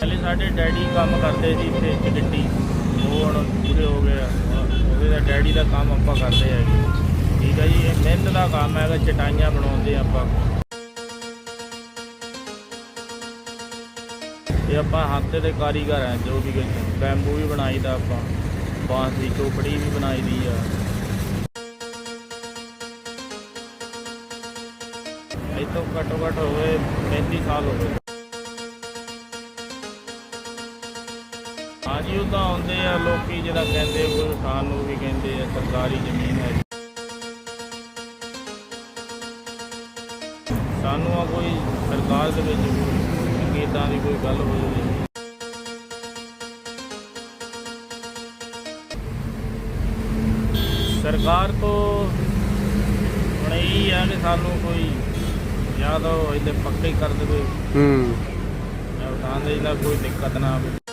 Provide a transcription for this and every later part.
ਪਹਿਲੇ ਸਾਡੇ ਡੈਡੀ ਕੰਮ ਕਰਦੇ ਸੀ ਇੱਥੇ ਚਗੱਡੀ ਉਹ ਹੁਣ ਪੂਰੇ ਹੋ ਗਏ ਆ। ਉਹਦੇ ਦਾ ਡੈਡੀ ਦਾ ਕੰਮ ਆਪਾਂ ਕਰਦੇ ਆ ਜੀ। ਠੀਕ ਹੈ ਜੀ, ਇਹ ਮਿਹਨਤ ਦਾ ਕੰਮ ਹੈਗਾ ਚਟਾਈਆਂ ਬਣਾਉਂਦੇ ਆਪਾਂ। ਇਹ ਆਪਾਂ ਹੱਥ ਦੇ ਕਾਰੀਗਰ ਆ, ਜੋ ਵੀ ਕੁਛ ਬੈਂਬੂ ਵੀ ਬਣਾਈਦਾ ਆਪਾਂ, ਬਾਂਸ ਦੀ ਚੋਪੜੀ ਵੀ ਬਣਾਈ ਦੀ ਆ। ਇਹ ਤੋਂ ਘੱਟੋ ਘੱਟ ਹੋਵੇ 35 ਸਾਲ ਹੋ ਗਏ। ਹਾਂਜੀ ਉਹ ਤਾਂ ਆਉਂਦੇ ਆ ਲੋਕੀ ਜਿਹੜਾ ਕਹਿੰਦੇ ਕੋਈ ਖਾਣ ਨੂੰ ਵੀ ਕਹਿੰਦੇ ਆ ਸਰਕਾਰੀ ਜ਼ਮੀਨ ਹੈ। ਸਾਨੂੰ ਆ ਕੋਈ ਸਰਕਾਰ ਦੇ ਵਿੱਚ ਕੋਈ ਇਦਾਂ ਦੀ ਕੋਈ ਗੱਲ ਹੋ ਜਾਵੇ। ਸਰਕਾਰ ਤੋਂ ਹੁਣ ਇਹ ਆ ਕਿ ਸਾਨੂੰ ਕੋਈ ਜਾਂ ਤਾਂ ਉਹ ਇਹਦੇ ਪੱਕੇ ਕਰ ਦੇਵੇ। ਹੂੰ। ਜਾਂ ਉਠਾਉਣ ਦੇ ਦਾ ਕੋਈ ਦਿੱਕਤ ਨਾ ਆਵੇ।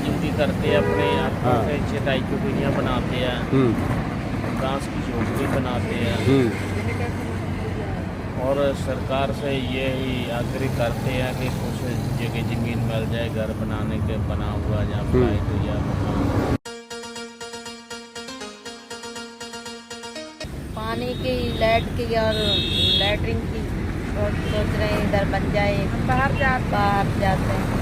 मजदूरी करते हैं अपने हाँ। से चटाई की दुनिया बनाते हैं। ਹੂੰ बाँस की झोपड़ी बनाते हैं। ਹੂੰ और सरकार से ये ही आग्रह करते हैं कि कुछ जगह ज़मीन मिल जाए घर बनाने के बना हुआ या बनाए तो या। पानी की लाइट की और लैटरिन की सोच सोच रहे हैं इधर बन जाए। बाहर जाते हैं।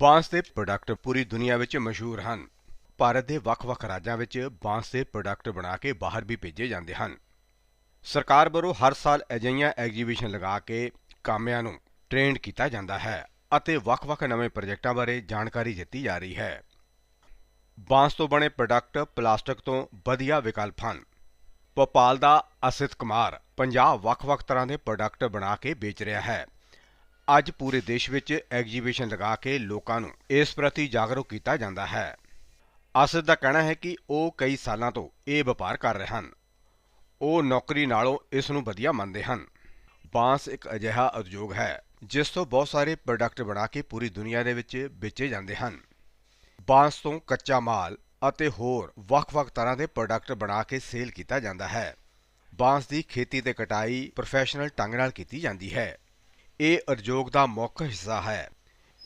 ਬਾਂਸ ਦੇ ਪ੍ਰੋਡਕਟ ਪੂਰੀ ਦੁਨੀਆ ਵਿੱਚ ਮਸ਼ਹੂਰ ਹਨ। ਭਾਰਤ ਦੇ ਵੱਖ-ਵੱਖ ਰਾਜਾਂ ਵਿੱਚ ਬਾਂਸ ਦੇ ਪ੍ਰੋਡਕਟ ਬਣਾ ਕੇ ਬਾਹਰ ਵੀ ਭੇਜੇ ਜਾਂਦੇ ਹਨ। ਸਰਕਾਰ ਵੱਲੋਂ ਹਰ ਸਾਲ ਅਜਿਹੀਆਂ ਐਗਜ਼ੀਬਿਸ਼ਨ ਲਗਾ ਕੇ ਕਾਮਿਆਂ ਨੂੰ ਟ੍ਰੇਨਡ ਕੀਤਾ ਜਾਂਦਾ ਹੈ ਅਤੇ ਵੱਖ-ਵੱਖ ਨਵੇਂ ਪ੍ਰੋਜੈਕਟਾਂ ਬਾਰੇ ਜਾਣਕਾਰੀ ਦਿੱਤੀ ਜਾ ਰਹੀ ਹੈ। ਬਾਂਸ ਤੋਂ ਬਣੇ ਪ੍ਰੋਡਕਟ ਪਲਾਸਟਿਕ ਤੋਂ ਵਧੀਆ ਵਿਕਲਪ ਹਨ। ਭੋਪਾਲ ਦਾ ਅਸਿਤ ਕੁਮਾਰ 50 ਵੱਖ-ਵੱਖ ਤਰ੍ਹਾਂ ਦੇ ਪ੍ਰੋਡਕਟ ਬਣਾ ਕੇ ਵੇਚ ਰਿਹਾ ਹੈ। ਅੱਜ ਪੂਰੇ ਦੇਸ਼ ਵਿੱਚ ਐਗਜ਼ੀਬਿਸ਼ਨ ਲਗਾ ਕੇ ਲੋਕਾਂ ਨੂੰ ਇਸ ਪ੍ਰਤੀ ਜਾਗਰੂਕ ਕੀਤਾ ਜਾਂਦਾ ਹੈ। ਅਸਿਤ ਦਾ ਕਹਿਣਾ ਹੈ ਕਿ ਉਹ ਕਈ ਸਾਲਾਂ ਤੋਂ ਇਹ ਵਪਾਰ ਕਰ ਰਹੇ ਹਨ। ਉਹ ਨੌਕਰੀ ਨਾਲੋਂ ਇਸ ਨੂੰ ਵਧੀਆ ਮੰਨਦੇ ਹਨ। ਬਾਂਸ ਇੱਕ ਅਜਿਹਾ ਉਦਯੋਗ ਹੈ, ਜਿਸ ਤੋਂ ਬਹੁਤ ਸਾਰੇ ਪ੍ਰੋਡਕਟ ਬਣਾ ਕੇ ਪੂਰੀ ਦੁਨੀਆ ਦੇ ਵਿੱਚ ਵੇਚੇ ਜਾਂਦੇ ਹਨ। ਬਾਂਸ ਤੋਂ ਕੱਚਾ ਮਾਲ ਅਤੇ ਹੋਰ ਵੱਖ-ਵੱਖ ਤਰ੍ਹਾਂ ਦੇ ਪ੍ਰੋਡਕਟ ਬਣਾ ਕੇ ਸੇਲ ਕੀਤਾ ਜਾਂਦਾ ਹੈ। ਬਾਂਸ ਦੀ ਖੇਤੀ ਤੇ ਕਟਾਈ ਪ੍ਰੋਫੈਸ਼ਨਲ ਢੰਗ ਨਾਲ ਕੀਤੀ ਜਾਂਦੀ ਹੈ। ਇਹ ਉਦਯੋਗ ਦਾ ਮੁੱਖ ਹਿੱਸਾ ਹੈ।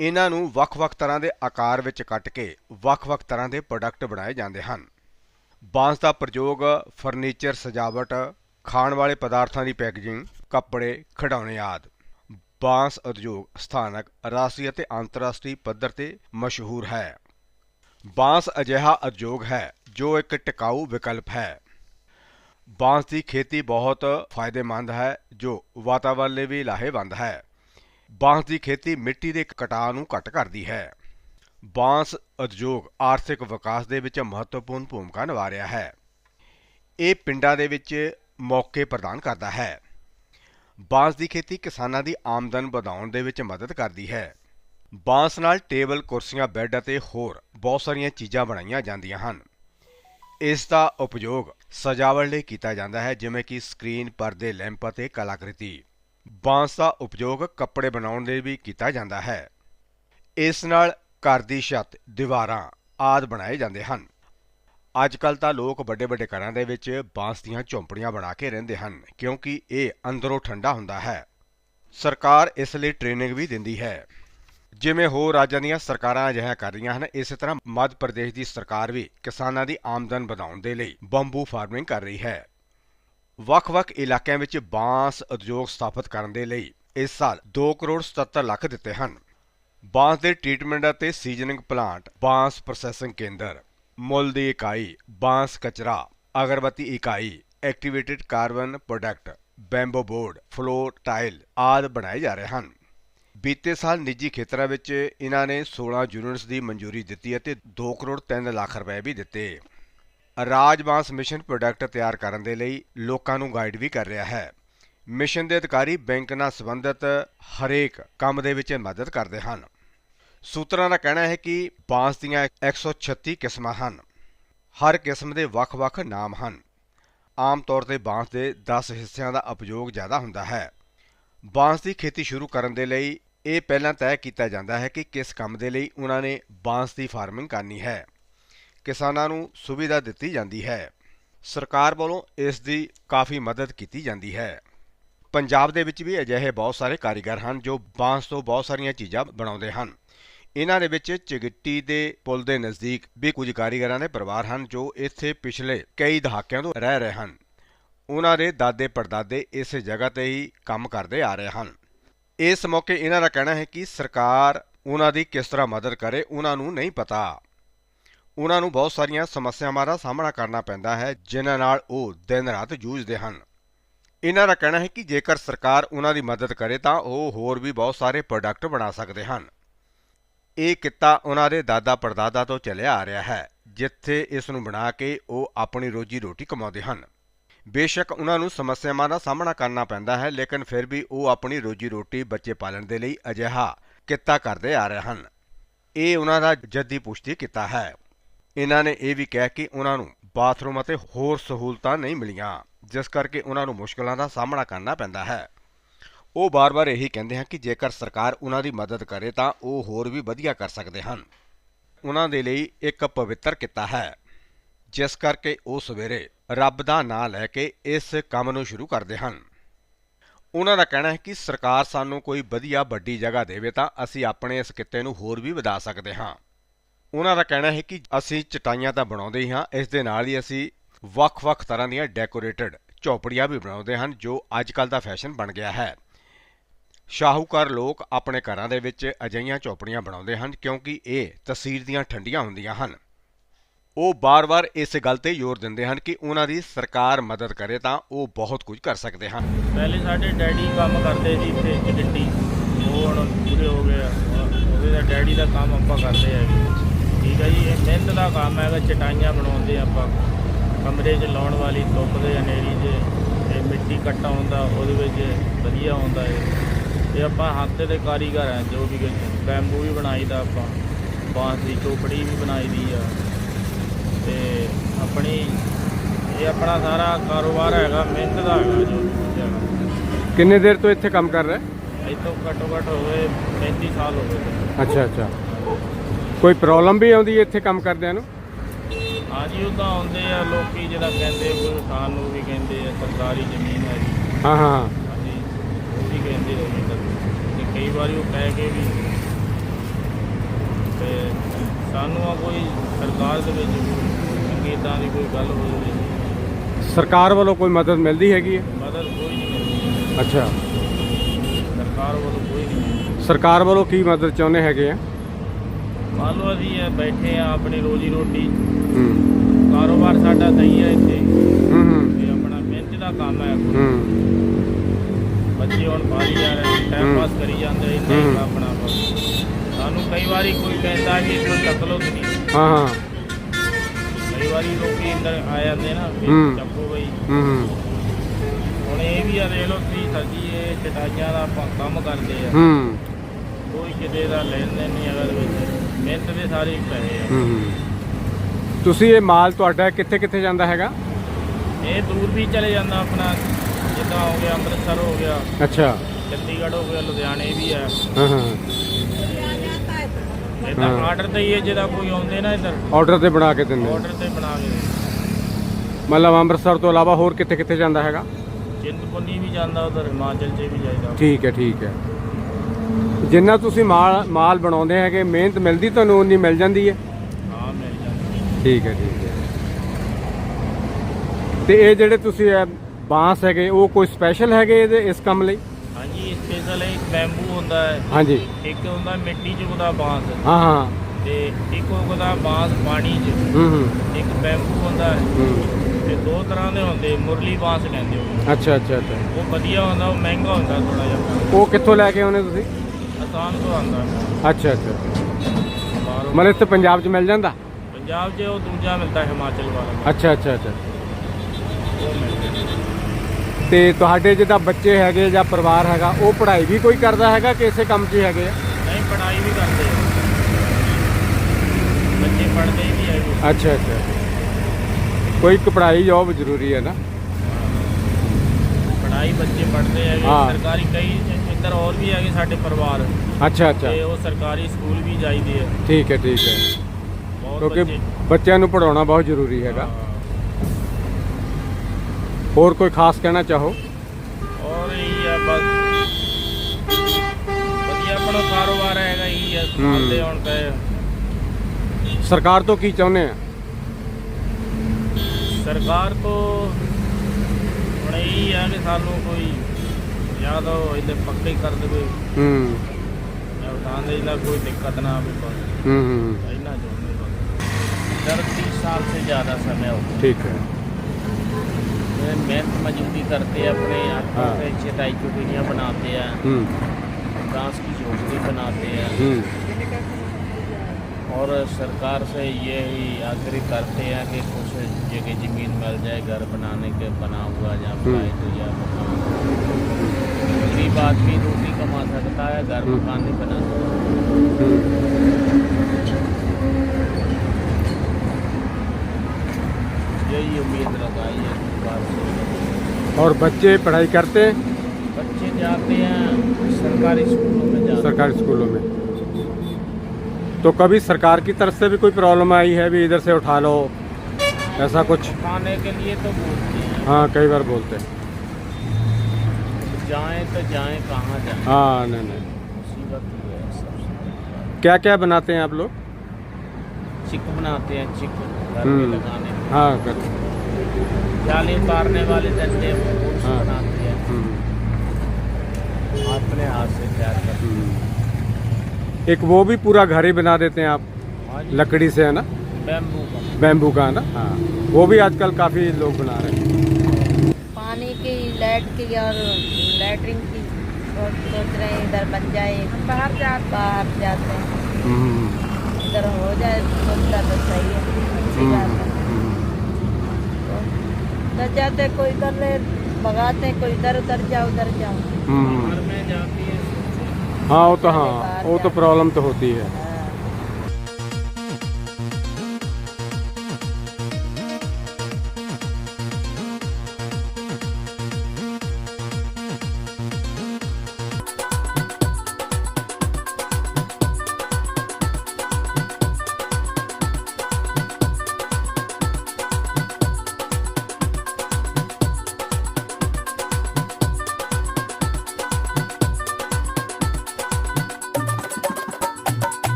ਇਹਨਾਂ ਨੂੰ ਵੱਖ-ਵੱਖ ਤਰ੍ਹਾਂ ਦੇ ਆਕਾਰ ਵਿੱਚ ਕੱਟ ਕੇ ਵੱਖ-ਵੱਖ ਤਰ੍ਹਾਂ ਦੇ ਪ੍ਰੋਡਕਟ ਬਣਾਏ ਜਾਂਦੇ ਹਨ। ਬਾਂਸ ਦਾ ਪ੍ਰਯੋਗ ਫਰਨੀਚਰ, ਸਜਾਵਟ, ਖਾਣ ਵਾਲੇ ਪਦਾਰਥਾਂ ਦੀ ਪੈਕੇਜਿੰਗ, ਕੱਪੜੇ, ਖਿਡੌਣੇ ਆਦਿ। ਬਾਂਸ ਉਦਯੋਗ ਸਥਾਨਕ, ਰਾਸ਼ਟਰੀ ਅਤੇ ਅੰਤਰਰਾਸ਼ਟਰੀ ਪੱਧਰ ਤੇ ਮਸ਼ਹੂਰ ਹੈ। ਬਾਂਸ ਅਜਿਹਾ ਉਦਯੋਗ ਹੈ ਜੋ ਇੱਕ ਟਿਕਾਊ ਵਿਕਲਪ ਹੈ। ਬਾਂਸ ਦੀ ਖੇਤੀ ਬਹੁਤ ਫਾਇਦੇਮੰਦ ਹੈ, ਜੋ ਵਾਤਾਵਰਣ ਲਈ ਵੀ ਲਾਹੇਵੰਦ ਹੈ। ਬਾਂਸ ਦੀ ਖੇਤੀ ਮਿੱਟੀ ਦੇ ਕਟਾਅ ਨੂੰ ਘੱਟ ਕਰਦੀ ਹੈ। ਬਾਂਸ ਉਦਯੋਗ ਆਰਥਿਕ ਵਿਕਾਸ ਦੇ ਵਿੱਚ ਮਹੱਤਵਪੂਰਨ ਭੂਮਿਕਾ ਨਿਭਾ ਰਿਹਾ ਹੈ। ਇਹ ਪਿੰਡਾਂ ਦੇ ਵਿੱਚ ਮੌਕੇ ਪ੍ਰਦਾਨ ਕਰਦਾ ਹੈ। ਬਾਂਸ ਦੀ ਖੇਤੀ ਕਿਸਾਨਾਂ ਦੀ ਆਮਦਨ ਵਧਾਉਣ ਦੇ ਵਿੱਚ ਮਦਦ ਕਰਦੀ ਹੈ। ਬਾਂਸ ਨਾਲ ਟੇਬਲ, ਕੁਰਸੀਆਂ, ਬੈੱਡ ਅਤੇ ਹੋਰ ਬਹੁਤ ਸਾਰੀਆਂ ਚੀਜ਼ਾਂ ਬਣਾਈਆਂ ਜਾਂਦੀਆਂ ਹਨ। ਇਸ ਦਾ ਉਪਯੋਗ ਸਜਾਵਟ ਲਈ ਕੀਤਾ ਜਾਂਦਾ ਹੈ, ਜਿਵੇਂ ਕਿ ਸਕਰੀਨ, ਪਰਦੇ, ਲੈਂਪ ਅਤੇ ਕਲਾਕ੍ਰਿਤੀ। ਬਾਂਸ ਦਾ ਉਪਯੋਗ ਕੱਪੜੇ ਬਣਾਉਣ ਲਈ ਵੀ ਕੀਤਾ ਜਾਂਦਾ ਹੈ। ਇਸ ਨਾਲ ਘਰ ਦੀ ਛੱਤ, ਦੀਵਾਰਾਂ ਆਦਿ ਬਣਾਏ ਜਾਂਦੇ ਹਨ। ਅੱਜ ਕੱਲ ਤਾਂ ਲੋਕ ਵੱਡੇ ਵੱਡੇ ਘਰਾਂ ਦੇ ਵਿੱਚ ਬਾਂਸ ਦੀਆਂ ਝੌਂਪੜੀਆਂ ਬਣਾ ਕੇ ਰਹਿੰਦੇ ਹਨ, ਕਿਉਂਕਿ ਇਹ ਅੰਦਰੋਂ ਠੰਡਾ ਹੁੰਦਾ ਹੈ। ਸਰਕਾਰ ਇਸ ਲਈ ਟ੍ਰੇਨਿੰਗ ਵੀ ਦਿੰਦੀ ਹੈ। ਜਿਵੇਂ ਹੋਰ ਰਾਜਾਂ ਦੀਆਂ ਸਰਕਾਰਾਂ ਅਜਿਹਾ ਕਰ ਰਹੀਆਂ ਹਨ, ਇਸੇ ਤਰ੍ਹਾਂ ਮੱਧ ਪ੍ਰਦੇਸ਼ ਦੀ ਸਰਕਾਰ ਵੀ ਕਿਸਾਨਾਂ ਦੀ ਆਮਦਨ ਵਧਾਉਣ ਦੇ ਲਈ ਬੰਬੂ ਫਾਰਮਿੰਗ ਕਰ ਰਹੀ ਹੈ। ਵੱਖ-ਵੱਖ ਇਲਾਕਿਆਂ ਵਿੱਚ ਬਾਂਸ ਉਦਯੋਗ ਸਥਾਪਿਤ ਕਰਨ ਦੇ ਲਈ ਇਸ ਸਾਲ 2 ਕਰੋੜ 77 ਲੱਖ ਦਿੱਤੇ ਹਨ। ਬਾਂਸ ਦੇ ਟ੍ਰੀਟਮੈਂਟ ਅਤੇ ਸੀਜ਼ਨਿੰਗ ਪਲਾਂਟ, ਬਾਂਸ ਪ੍ਰੋਸੈਸਿੰਗ ਕੇਂਦਰ, ਮੁੱਲ ਦੀ ਇਕਾਈ, ਬਾਂਸ ਕਚਰਾ, ਅਗਰਬੱਤੀ ਇਕਾਈ, activated carbon product, bamboo board, floor tile ਆਦਿ ਬਣਾਏ ਜਾ ਰਹੇ ਹਨ। ਬੀਤੇ ਸਾਲ ਨਿੱਜੀ ਖੇਤਰਾਂ ਵਿੱਚ ਇਹਨਾਂ ਨੇ 16 ਯੂਨਿਟਸ ਦੀ ਮਨਜ਼ੂਰੀ ਦਿੱਤੀ ਅਤੇ 2 ਕਰੋੜ 3 ਲੱਖ ਰੁਪਏ ਵੀ ਦਿੱਤੇ। ਰਾਜ ਬਾਂਸ ਮਿਸ਼ਨ ਪ੍ਰੋਡਕਟ ਤਿਆਰ ਕਰਨ ਦੇ ਲਈ ਲੋਕਾਂ ਨੂੰ ਗਾਈਡ ਵੀ ਕਰ ਰਿਹਾ ਹੈ। ਮਿਸ਼ਨ ਦੇ ਅਧਿਕਾਰੀ ਬੈਂਕ ਨਾਲ ਸੰਬੰਧਿਤ ਹਰੇਕ ਕੰਮ ਦੇ ਵਿੱਚ ਮਦਦ ਕਰਦੇ ਹਨ। ਸੂਤਰਾਂ ਦਾ ਕਹਿਣਾ ਹੈ ਕਿ ਬਾਂਸ ਦੀਆਂ 136 ਕਿਸਮਾਂ ਹਨ। ਹਰ ਕਿਸਮ ਦੇ ਵੱਖ-ਵੱਖ ਨਾਮ ਹਨ। ਆਮ ਤੌਰ ਤੇ ਬਾਂਸ ਦੇ 10 ਹਿੱਸਿਆਂ ਦਾ ਉਪਯੋਗ ਜ਼ਿਆਦਾ ਹੁੰਦਾ ਹੈ। ਬਾਂਸ ਦੀ ਖੇਤੀ ਸ਼ੁਰੂ ਕਰਨ ਦੇ ਲਈ ਇਹ ਪਹਿਲਾਂ ਤੈਅ ਕੀਤਾ ਜਾਂਦਾ ਹੈ ਕਿ ਕਿਸ ਕੰਮ ਦੇ ਲਈ ਉਹਨਾਂ ਨੇ ਬਾਂਸ ਦੀ ਫਾਰਮਿੰਗ ਕਰਨੀ ਹੈ। ਕਿਸਾਨਾਂ ਨੂੰ ਸੁਵਿਧਾ ਦਿੱਤੀ ਜਾਂਦੀ ਹੈ। ਸਰਕਾਰ ਵੱਲੋਂ ਇਸ ਦੀ ਕਾਫੀ ਮਦਦ ਕੀਤੀ ਜਾਂਦੀ ਹੈ। ਪੰਜਾਬ ਦੇ ਵਿੱਚ ਵੀ ਅਜਿਹੇ ਬਹੁਤ ਸਾਰੇ ਕਾਰੀਗਰ ਹਨ ਜੋ ਬਾਂਸ ਤੋਂ ਬਹੁਤ ਸਾਰੀਆਂ ਚੀਜ਼ਾਂ ਬਣਾਉਂਦੇ ਹਨ। ਇਹਨਾਂ ਦੇ ਵਿੱਚ ਚਿਗਿੱਟੀ ਦੇ ਪੁਲ ਦੇ ਨਜ਼ਦੀਕ ਵੀ ਕੁਝ ਕਾਰੀਗਰਾਂ ਦੇ ਪਰਿਵਾਰ ਹਨ ਜੋ ਇੱਥੇ ਪਿਛਲੇ ਕਈ ਦਹਾਕਿਆਂ ਤੋਂ ਰਹਿ ਰਹੇ ਹਨ। ਉਹਨਾਂ ਦੇ ਦਾਦੇ ਪੜਦਾਦੇ ਇਸ ਜਗ੍ਹਾ ਤੇ ਹੀ ਕੰਮ ਕਰਦੇ ਆ ਰਹੇ ਹਨ। ਇਸ ਮੌਕੇ ਇਹਨਾਂ ਦਾ ਕਹਿਣਾ ਹੈ ਕਿ ਸਰਕਾਰ ਉਹਨਾਂ ਦੀ ਕਿਸ ਤਰ੍ਹਾਂ ਮਦਦ ਕਰੇ, ਉਹਨਾਂ ਨੂੰ ਨਹੀਂ ਪਤਾ। ਉਹਨਾਂ ਨੂੰ ਬਹੁਤ ਸਾਰੀਆਂ ਸਮੱਸਿਆਵਾਂ ਦਾ ਸਾਹਮਣਾ ਕਰਨਾ ਪੈਂਦਾ ਹੈ, ਜਿਨ੍ਹਾਂ ਨਾਲ ਉਹ ਦਿਨ ਰਾਤ ਜੂਝਦੇ ਹਨ। ਇਹਨਾਂ ਦਾ ਕਹਿਣਾ ਹੈ ਕਿ ਜੇਕਰ ਸਰਕਾਰ ਉਹਨਾਂ ਦੀ ਮਦਦ ਕਰੇ ਤਾਂ ਉਹ ਹੋਰ ਵੀ ਬਹੁਤ ਸਾਰੇ ਪ੍ਰੋਡਕਟ ਬਣਾ ਸਕਦੇ ਹਨ। ਇਹ ਕਿੱਤਾ ਉਹਨਾਂ ਦੇ ਦਾਦਾ ਪੜਦਾਦਾ ਤੋਂ ਚੱਲਿਆ ਆ ਰਿਹਾ ਹੈ, ਜਿੱਥੇ ਇਸ ਨੂੰ ਬਣਾ ਕੇ ਉਹ ਆਪਣੀ ਰੋਜੀ ਰੋਟੀ ਕਮਾਉਂਦੇ ਹਨ। ਬੇਸ਼ੱਕ ਉਹਨਾਂ ਨੂੰ ਸਮੱਸਿਆਵਾਂ ਦਾ ਸਾਹਮਣਾ ਕਰਨਾ ਪੈਂਦਾ ਹੈ, ਲੇਕਿਨ ਫਿਰ ਵੀ ਉਹ ਆਪਣੀ ਰੋਜੀ ਰੋਟੀ ਬੱਚੇ ਪਾਲਣ ਦੇ ਲਈ ਅਜਿਹਾ ਕਿੱਤਾ ਕਰਦੇ ਆ ਰਹੇ ਹਨ। ਇਹ ਉਹਨਾਂ ਦਾ ਜੱਦੀ ਪੁਸ਼ਤੀ ਕੀਤਾ ਹੈ। ਇਹਨਾਂ ਨੇ ਇਹ ਵੀ ਕਿਹਾ ਕਿ ਉਹਨਾਂ ਨੂੰ ਬਾਥਰੂਮ ਅਤੇ ਹੋਰ ਸਹੂਲਤਾਂ ਨਹੀਂ ਮਿਲੀਆਂ, ਜਿਸ ਕਰਕੇ ਉਹਨਾਂ ਨੂੰ ਮੁਸ਼ਕਲਾਂ ਦਾ ਸਾਹਮਣਾ ਕਰਨਾ ਪੈਂਦਾ ਹੈ। ਉਹ ਬਾਰ-ਬਾਰ ਇਹੀ ਕਹਿੰਦੇ ਹਨ ਕਿ ਜੇਕਰ ਸਰਕਾਰ ਉਹਨਾਂ ਦੀ ਮਦਦ ਕਰੇ ਤਾਂ ਉਹ ਹੋਰ ਵੀ ਵਧੀਆ ਕਰ ਸਕਦੇ ਹਨ। ਉਹਨਾਂ ਦੇ ਲਈ ਇੱਕ ਪਵਿੱਤਰ ਕਿੱਤਾ ਹੈ, ਜਿਸ ਕਰਕੇ ਉਹ ਸਵੇਰੇ ਰੱਬ ਦਾ ਨਾਂ ਲੈ ਕੇ ਇਸ ਕੰਮ ਨੂੰ ਸ਼ੁਰੂ ਕਰਦੇ ਹਨ। ਉਹਨਾਂ ਦਾ ਕਹਿਣਾ ਹੈ ਕਿ ਸਰਕਾਰ ਸਾਨੂੰ ਕੋਈ ਵਧੀਆ ਵੱਡੀ ਜਗ੍ਹਾ ਦੇਵੇ ਤਾਂ ਅਸੀਂ ਆਪਣੇ ਇਸ ਕਿੱਤੇ ਨੂੰ ਹੋਰ ਵੀ ਵਧਾ ਸਕਦੇ ਹਾਂ। ਉਹਨਾਂ ਦਾ ਕਹਿਣਾ ਹੈ ਕਿ ਅਸੀਂ ਚਟਾਈਆਂ ਤਾਂ ਬਣਾਉਂਦੇ ਹੀ ਹਾਂ, ਇਸ ਦੇ ਨਾਲ ਹੀ ਅਸੀਂ ਵੱਖ-ਵੱਖ ਤਰ੍ਹਾਂ ਦੀਆਂ ਡੈਕੋਰੇਟਡ ਝੌਪੜੀਆਂ ਵੀ ਬਣਾਉਂਦੇ ਹਨ, ਜੋ ਅੱਜਕੱਲ ਦਾ ਫੈਸ਼ਨ ਬਣ ਗਿਆ ਹੈ। ਸ਼ਾਹੂਕਾਰ ਲੋਕ ਆਪਣੇ ਘਰਾਂ ਦੇ ਵਿੱਚ ਅਜਿਹੀਆਂ ਝੌਪੜੀਆਂ ਬਣਾਉਂਦੇ ਹਨ ਕਿਉਂਕਿ ਇਹ ਤਸੀਰ ਦੀਆਂ ਠੰਡੀਆਂ ਹੁੰਦੀਆਂ ਹਨ। ਉਹ ਬਾਰ-ਬਾਰ ਇਸ ਗੱਲ ਤੇ ਜ਼ੋਰ ਦਿੰਦੇ ਹਨ ਕਿ ਉਹਨਾਂ ਦੀ ਸਰਕਾਰ ਮਦਦ ਕਰੇ ਤਾਂ ਉਹ ਬਹੁਤ ਕੁਝ ਕਰ ਸਕਦੇ ਹਨ। ਪਹਿਲੇ ਸਾਡੇ ਡੈਡੀ ਕੰਮ ਕਰਦੇ ਸੀ ਇੱਥੇ ਚਿੱਟੀ ਉਹ ਹੁਣ ਪੂਰੇ ਹੋ ਗਏ ਆ। ਉਹਦੇ ਦਾ ਡੈਡੀ ਦਾ ਕੰਮ ਆਪਾਂ ਕਰਦੇ ਹੈਗੇ ਠੀਕ ਹੈ ਜੀ, ਇਹ ਮਿਹਨਤ ਦਾ ਕੰਮ ਹੈਗਾ, ਚਟਾਈਆਂ ਬਣਾਉਂਦੇ ਆਪਾਂ। ਕਮਰੇ 'ਚ ਲਾਉਣ ਵਾਲੀ ਧੁੱਪ ਦੇ, ਹਨੇਰੀ 'ਚ ਇਹ ਮਿੱਟੀ ਕੱਟਾ ਹੁੰਦਾ, ਉਹਦੇ ਵਿੱਚ ਵਧੀਆ ਹੁੰਦਾ ਹੈ ਇਹ ਆਪਾਂ ਹੱਥ ਦੇ ਕਾਰੀਗਰ ਆ, ਜੋ ਵੀ ਕੁਛ ਬੈਂਬੂ ਵੀ ਬਣਾਈਦਾ ਆਪਾਂ। ਬਾਂਸ ਦੀ ਚੋਪੜੀ ਵੀ ਬਣਾਈ ਦੀ ਆ। ਤੇ ਆਪਣੀ ਇਹ ਆਪਣਾ ਸਾਰਾ ਕਾਰੋਬਾਰ ਹੈਗਾ ਮਿਹਨਤ ਦਾ ਹੈਗਾ ਜੋ ਕਿੰਨੇ ਦੇਰ ਤੋਂ ਇੱਥੇ ਕੰਮ ਕਰ ਰਿਹਾ? ਤੋਂ ਘੱਟੋ ਘੱਟ ਹੋਵੇ 35 ਸਾਲ ਹੋ ਗਏ। ਅੱਛਾ ਅੱਛਾ। ਕੋਈ ਪ੍ਰੋਬਲਮ ਵੀ ਆਉਂਦੀ ਹੈ ਇੱਥੇ ਕੰਮ ਕਰਦਿਆਂ ਨੂੰ? ਹਾਂਜੀ ਉਹ ਤਾਂ ਆਉਂਦੇ ਆ ਲੋਕੀ ਜਿਹੜਾ ਕਹਿੰਦੇ ਕੋਈ ਖਾਣ ਨੂੰ ਵੀ ਕਹਿੰਦੇ ਆ ਸਰਕਾਰੀ ਜ਼ਮੀਨ ਹੈ ਜੀ। ਹਾਂ ਹਾਂ ਹਾਂ। ਹਾਂਜੀ ਉਹ ਵੀ ਕਹਿੰਦੇ ਆ। ਵੀ ਤੇ ਕਈ ਵਾਰੀ ਉਹ ਕਹਿ ਕੇ ਵੀ ਤੇ ਸਾਨੂੰ ਆ ਕੋਈ ਸਰਕਾਰ ਦੇ ਵਿੱਚ ਚੰਗੀ ਇੱਦਾਂ ਦੀ ਕੋਈ ਗੱਲ ਹੋ ਜਾਵੇ ਸਰਕਾਰ ਵੱਲੋਂ ਕੋਈ ਮਦਦ ਮਿਲਦੀ ਹੈਗੀ ਹੈ? ਮਦਦ ਕੋਈ ਨਹੀਂ ਮਿਲਦੀ। ਅੱਛਾ। ਸਰਕਾਰ ਵੱਲੋਂ ਕੋਈ ਨਹੀਂ ਸਰਕਾਰ ਵੱਲੋਂ ਕੀ ਮਦਦ ਚਾਹੁੰਦੇ ਹੈਗੇ ਆ? ਮੰਨ ਲਓ ਅਸੀਂ ਇਹ ਬੈਠੇ ਆ ਆਪਣੀ ਰੋਜੀ ਰੋਟੀ। ਹੂੰ। ਕਾਰੋਬਾਰ ਸਾਡਾ ਸਹੀ ਹੈ ਇੱਥੇ। ਹੂੰ ਹੂੰ, ਤੇ ਆਪਣਾ ਮਿਹਨਤ ਦਾ ਕੰਮ ਹੈ ਹੂੰ। ਬੱਚੇ ਹੁਣ ਪਾਲੀ ਜਾ ਰਹੇ। ਟਾਈਮ ਪਾਸ ਕਰੀ ਜਾਂਦੇ ਹੀ। ਹੂੰ। ਸਾਨੂੰ ਕਈ ਵਾਰੀ ਕੋਈ ਕਹਿੰਦਾ ਕਿ ਕੋਈ ਤਕਲੋ ਨਹੀਂ ਹਾਂ ਹਾਂ। ਕਈ ਵਾਰੀ ਲੋਕੀ ਅੰਦਰ ਆ ਜਾਂਦੇ ਨਾ ਵੀ ਹੂੰ। ਚੱਕੋ ਬਈ। ਹੂੰ ਹੂੰ, ਹੁਣ ਇਹ ਵੀ ਆ ਦੇਖ ਲਓ ਤੁਸੀਂ ਸਬਜ਼ੀ ਇਹ ਚਟਾਈਆਂ ਦਾ ਆਪਾਂ ਕੰਮ ਕਰਦੇ ਆ। ਹੂੰ। ਕੋਈ ਕਿਤੇ ਦਾ ਲੈਣ ਦੇਣ ਨਹੀਂ ਅਗਰ ਵਿੱਚ। ਮਿਹਨਤ ਦੇ ਸਾਰੇ ਪੈਸੇ ਆ। ਹੂੰ ਤੁਸੀਂ ਇਹ ਮਾਲ ਤੁਹਾਡਾ ਕਿੱਥੇ ਕਿੱਥੇ ਜਾਂਦਾ ਹੈਗਾ? ਇਹ ਦੂਰ ਵੀ ਚਲੇ ਜਾਂਦਾ ਆਪਣਾ ਜਿੱਦਾਂ ਹੋ ਗਿਆ ਅੰਮ੍ਰਿਤਸਰ ਹੋ ਗਿਆ। ਅੱਛਾ। ਚੰਡੀਗੜ੍ਹ ਹੋ ਗਿਆ ਲੁਧਿਆਣੇ ਵੀ ਹਾਂ ਹਾਂ। ਆਰਡਰ ਤੇ ਹੀ ਹੈ ਜਿਹਦਾ ਕੋਈ ਆਉਂਦੇ ਨਾ ਇੱਧਰ। ਆਰਡਰ ਤੇ ਬਣਾ ਕੇ ਦਿੰਦੇ। ਆਰਡਰ ਤੇ ਬਣਾ ਕੇ ਮਤਲਬ ਅੰਮ੍ਰਿਤਸਰ ਤੋਂ ਇਲਾਵਾ ਹੋਰ ਕਿੱਥੇ ਕਿੱਥੇ ਜਾਂਦਾ ਹੈਗਾ? ਚਿੰਤਪੁਰਨੀ ਵੀ ਜਾਂਦਾ ਉਧਰ ਹਿਮਾਚਲ 'ਚ ਵੀ ਜਾਈਦਾ। ਠੀਕ ਹੈ ਠੀਕ ਹੈ। ਜਿੰਨਾ ਤੁਸੀਂ ਮਾਲ ਮਾਲ ਬਣਾਉਂਦੇ ਹੈਗੇ ਮਿਹਨਤ ਮਿਲਦੀ ਤੁਹਾਨੂੰ ਉਨੀ ਮਿਲ ਜਾਂਦੀ ਹੈ? ਹਾਂ ਮਿਲ ਜਾਂਦੀ ਠੀਕ ਹੈ ਠੀਕ ਹੈ। ਤੇ ਇਹ ਜਿਹੜੇ ਤੁਸੀਂ ਇਹ ਬਾਂਸ ਹੈਗੇ ਉਹ ਕੋਈ ਸਪੈਸ਼ਲ ਹੈਗੇ ਇਹਦੇ ਇਸ ਕੰਮ ਲਈ? ਹਾਂਜੀ ਸਪੈਸ਼ਲ ਇੱਕ ਬੈਂਬੂ ਹੁੰਦਾ ਹੈ। ਹਾਂਜੀ। ਇੱਕ ਹੁੰਦਾ ਮਿੱਟੀ 'ਚ ਉਹਦਾ ਬਾਂਸ। ਹਾਂ ਹਾਂ। ਤੇ ਇੱਕ ਉਹਦਾ ਬਾਂਸ ਪਾਣੀ 'ਚ। ਹੂੰ ਹੂੰ। ਇੱਕ ਬੈਂਬੂ ਹੁੰਦਾ ਹੈ। ਹੂੰ। ਤੇ ਦੋ ਤਰ੍ਹਾਂ ਦੇ ਹੁੰਦੇ ਮੁਰਲੀ ਬਾਂਸ ਕਹਿੰਦੇ ਉਹ ਅੱਛਾ ਅੱਛਾ ਅੱਛਾ। ਉਹ ਵਧੀਆ ਹੁੰਦਾ ਉਹ ਮਹਿੰਗਾ ਹੁੰਦਾ ਥੋੜਾ ਜਿਹਾ। ਉਹ ਕਿੱਥੋਂ ਲੈ ਕੇ ਆਉਨੇ ਤੁਸੀਂ? ਆਸਾਮ ਤੋਂ ਆਉਂਦਾ। ਅੱਛਾ ਅੱਛਾ। ਬਾਹਰੋਂ। ਮਤਲਬ ਇੱਥੇ ਪੰਜਾਬ 'ਚ ਮਿਲ ਜਾਂਦਾ? ਪੰਜਾਬ 'ਚ ਉਹ ਦੂਜਾ ਮਿਲਦਾ ਹਿਮਾਚਲ ਵਾਲਾ। ਅੱਛਾ ਅੱਛਾ ਅੱਛਾ। ਉਹ ਮਿਲਦਾ। ਤੇ ਤੁਹਾਡੇ ਜਿੱਦਾਂ ਬੱਚੇ ਹੈਗੇ ਜਾਂ ਪਰਿਵਾਰ ਹੈਗਾ ਉਹ ਪੜ੍ਹਾਈ ਵੀ ਕੋਈ ਕਰਦਾ ਹੈਗਾ ਕਿ ਇਸੇ ਕੰਮ 'ਚ ਹੀ ਹੈਗੇ ਆ? ਨਹੀਂ ਪੜ੍ਹਾਈ ਵੀ ਕਰਦੇ ਆ। ਬੱਚੇ ਪੜ੍ਹਦੇ ਵੀ ਹੈ ਜੀ। ਅੱਛਾ ਅੱਛਾ। ਕੋਈ ਇੱਕ ਪੜ੍ਹਾਈ ਜੋਬ ਜ਼ਰੂਰੀ ਹੈ ਨਾ? ਪੜ੍ਹਾਈ ਬੱਚੇ ਪੜ੍ਹਦੇ ਹੈਗੇ ਹਾਂ। ਸਰਕਾਰੀ ਕਈ ਇੱਧਰ ਹੋਰ ਵੀ ਹੈਗੇ ਸਾਡੇ ਪਰਿਵਾਰ। ਅੱਛਾ ਅੱਛਾ। ਤੇ ਉਹ ਸਰਕਾਰੀ ਸਕੂਲ ਵੀ ਜਾਈਦੇ ਆ। ਠੀਕ ਹੈ ਠੀਕ ਹੈ। ਬਹੁਤ ਕਿਉਂਕਿ ਬੱਚੇ ਬੱਚਿਆਂ ਨੂੰ ਪੜਾਉਣਾ ਬਹੁਤ ਜ਼ਰੂਰੀ ਹੈਗਾ। ਹਾਂ। ਹੋਰ ਕੋਈ ਖਾਸ ਕਹਿਣਾ ਚਾਹੋ? ਔਰ ਇਹ ਆ ਬਸ। ਵਧੀਆ ਆਪਣਾ ਕਾਰੋਬਾਰ ਹੈਗਾ ਹੀ। ਆ ਸਾਹਮਣੇ ਹੁਣ ਤੇ ਸਰਕਾਰ ਤੋਂ ਕੀ ਚਾਹੁੰਦੇ ਆ? ਸਰਕਾਰ ਤੋਂ ਹੁਣ ਆ ਕਿ ਸਾਨੂੰ ਕੋਈ ਜਾਂ ਤਾਂ ਇਹਦੇ ਪੱਕੇ ਕਰ ਦੇਵੇ। ਹੂੰ। ਤਾਂ ਦੇ ਇਹਨਾਂ ਕੋਈ ਦਿੱਕਤ ਨਾ ਆਵੇ ਬਸ। ਹੂੰ ਹੂੰ। ਇਹਨਾਂ ਚਾਹੁੰਦੇ ਬਸ। 30 ਸਾਲ ਸੇ ਜ਼ਿਆਦਾ ਸਮੇਂ ਹੋ ਠੀਕ ਹੈ। मेहनत मजदूरी करते हैं अपने हाथों से चटाई चुटनियाँ बनाते हैं घास की झोपड़ी बनाते हैं और सरकार से ये ही आग्रह करते हैं कि कुछ जगह ज़मीन मिल जाए घर बनाने के बना हुआ या बनाए तो या गरीब आदमी रोटी कमा सकता है घर मकान नहीं बना सकता यही उम्मीद लगाई है और बच्चे पढ़ाई करते? हैं बच्चे जाते हैं सरकारी स्कूलों में जाते। हैं सरकारी स्कूलों में। तो कभी सरकार की तरफ़ से भी कोई प्रॉब्लम आई है भी इधर से उठा लो ऐसा कुछ? खाने के लिए तो बोलते हैं। हाँ कई बार बोलते हैं। जाएँ तो जाएँ कहाँ जाएँ? हाँ नहीं नहीं। क्या क्या बनाते हैं आप लोग? चिक बनाते हैं चिक घर हम्म। लगाने हाँ कर जाली उतारने वाले डंडे हाँ। बनाते हैं हम्म, अपने हाथ से तैयार करते हम्म। एक वो भी पूरा घर ही बना देते हैं आप? हैं लकड़ी से है ना? बैम्बू का। बैम्बू का है ना? हाँ। वो भी आजकल काफ़ी लोग बना रहे हैं। पानी की लाइट की और लैटरिन की सोच सोच रहे हैं इधर बन जाए। बाहर जा बाहर जाते हैं। हम्म, इधर हो जाए तो सही है। तो इधर जाते कोई इधर ले भगाते कोई इधर उधर जाओ उधर जाओ हम्म। बाहर में जाती है हाँ वो तो हाँ वो तो प्रॉब्लम तो होती है हाँ।